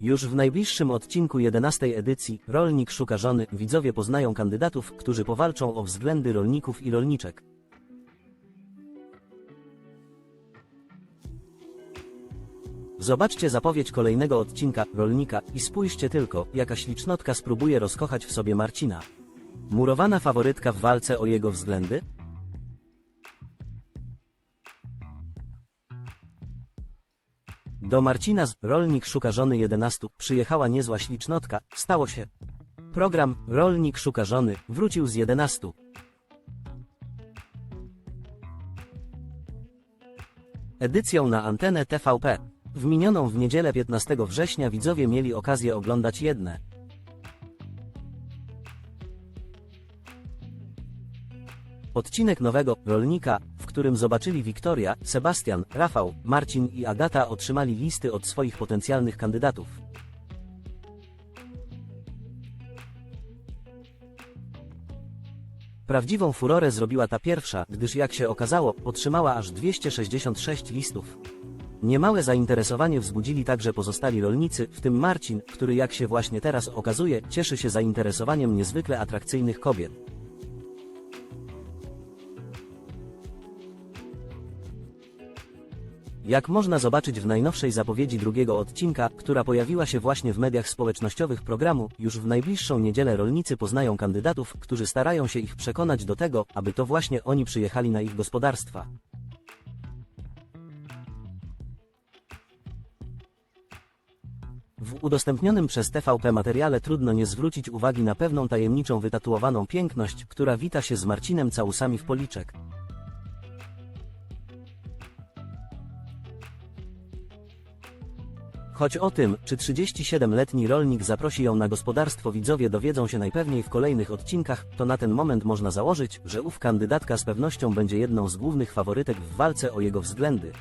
Już w najbliższym odcinku 11 edycji Rolnik szuka żony widzowie poznają kandydatów, którzy powalczą o względy rolników i rolniczek. Zobaczcie zapowiedź kolejnego odcinka Rolnika i spójrzcie tylko, jaka ślicznotka spróbuje rozkochać w sobie Marcina. Murowana faworytka w walce o jego względy? Do Marcina z Rolnik szuka żony 11 przyjechała niezła ślicznotka, stało się. Program Rolnik szuka żony wrócił z 11. Edycją na antenę TVP. W minioną w niedzielę 15 września widzowie mieli okazję oglądać jedne. Odcinek nowego Rolnika, w którym zobaczyli Wiktoria, Sebastian, Rafał, Marcin i Agata otrzymali listy od swoich potencjalnych kandydatów. Prawdziwą furorę zrobiła ta pierwsza, gdyż jak się okazało, otrzymała aż 266 listów. Niemałe zainteresowanie wzbudzili także pozostali rolnicy, w tym Marcin, który jak się właśnie teraz okazuje, cieszy się zainteresowaniem niezwykle atrakcyjnych kobiet. Jak można zobaczyć w najnowszej zapowiedzi drugiego odcinka, która pojawiła się właśnie w mediach społecznościowych programu, już w najbliższą niedzielę rolnicy poznają kandydatów, którzy starają się ich przekonać do tego, aby to właśnie oni przyjechali na ich gospodarstwa. W udostępnionym przez TVP materiale trudno nie zwrócić uwagi na pewną tajemniczą wytatuowaną piękność, która wita się z Marcinem całusami w policzek. Choć o tym, czy 37-letni rolnik zaprosi ją na gospodarstwo widzowie dowiedzą się najpewniej w kolejnych odcinkach, to na ten moment można założyć, że ów kandydatka z pewnością będzie jedną z głównych faworytek w walce o jego względy.